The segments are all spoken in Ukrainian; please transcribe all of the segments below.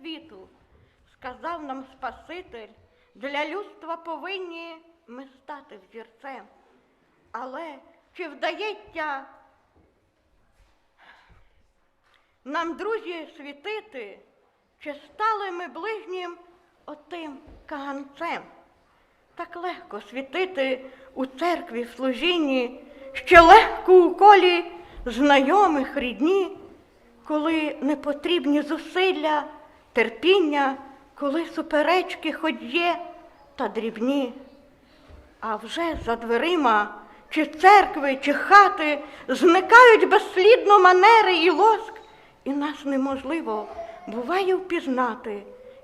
світу. Сказав нам Спаситель, для людства повинні ми стати взірцем. Але чи вдається нам, друзі, світити, чи стали ми ближнім отим каганцем? Так легко світити у церкві служінні, ще легко у колі знайомих рідні, коли не потрібні зусилля, терпіння, коли суперечки хоч є та дрібні. А вже за дверима, чи церкви, чи хати зникають безслідно манери і лоск, і нас неможливо буває впізнати,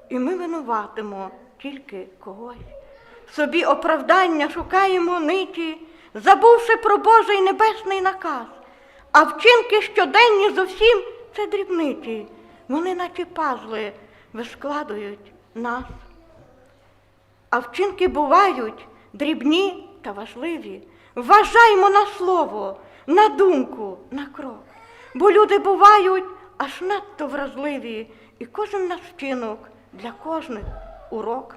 і ми винуватимо тільки когось. Собі оправдання шукаємо ниті, забувши про Божий небесний наказ, а вчинки щоденні зовсім це дрібниці, вони наче пазли вискладують нас. А вчинки бувають дрібні та важливі. Вважаймо на слово, на думку, на крок. Бо люди бувають аж надто вразливі, і кожен наш вчинок для кожних урок.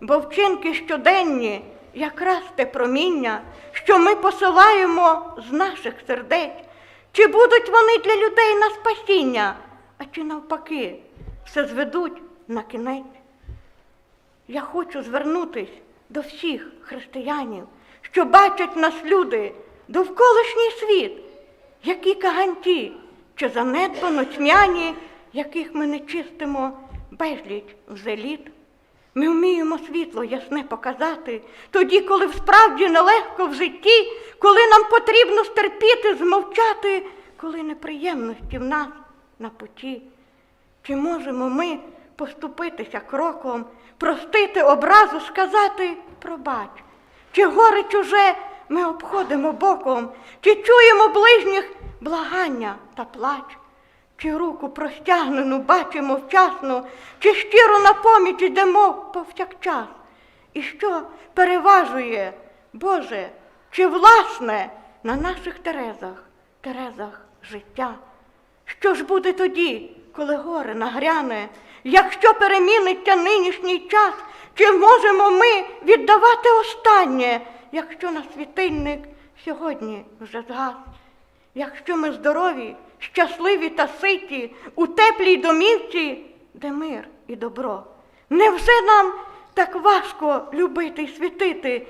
Бо вчинки щоденні якраз те проміння, що ми посилаємо з наших сердець, чи будуть вони для людей на спасіння, а чи навпаки все зведуть на кінець. Я хочу звернутись до всіх християнів, що бачать нас люди, довколишній світ, які каганті чи занедбано тьмяні, яких ми не чистимо безліч взеліт. Ми вміємо світло ясне показати, тоді, коли справді нелегко в житті, коли нам потрібно стерпіти, змовчати, коли неприємності в нас на путі. Чи можемо ми поступитися кроком, простити образу, сказати пробач? Чи горе чуже ми обходимо боком, чи чуємо ближніх благання та плач? Чи руку простягнену бачимо вчасно, чи щиро на поміч йдемо повсякчас? І що переважує, Боже, чи власне на наших терезах, терезах життя? Що ж буде тоді, коли горе нагряне? Якщо переміниться нинішній час, чи можемо ми віддавати останнє, якщо наш світильник сьогодні вже згас? Якщо ми здорові, щасливі та ситі, у теплій домівці, де мир і добро, невже нам так важко любити й світити,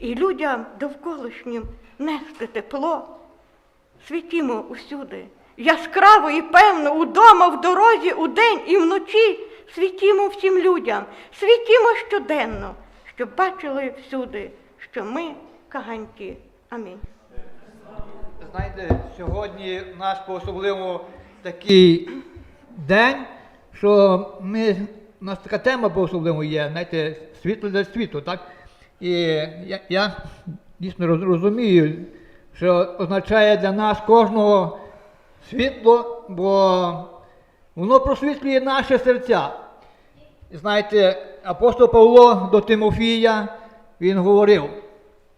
і людям довколишнім нести тепло? Світімо усюди, яскраво і певно, удома, в дорозі, удень і вночі. Світімо всім людям, світімо щоденно, щоб бачили всюди, що ми каганті. Амінь. Знаєте, сьогодні у нас по-особливому такий день, що ми, у нас така тема по-особливому є, знаєте, світло для світу, так? І я, я дійсно розумію, що означає для нас кожного світло, бо воно просвітлює наші серця. Знаєте, апостол Павло до Тимофія, він говорив,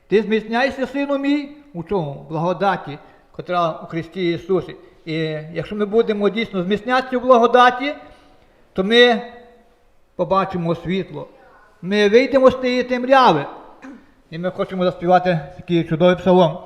ти зміцняйся, сину мій, у чому? Благодаті, котра у Христі Ісусі. І якщо ми будемо дійсно зміцнятися в благодаті, то ми побачимо світло. Ми вийдемо з тієї темряви. І ми хочемо заспівати такий чудовий псалом.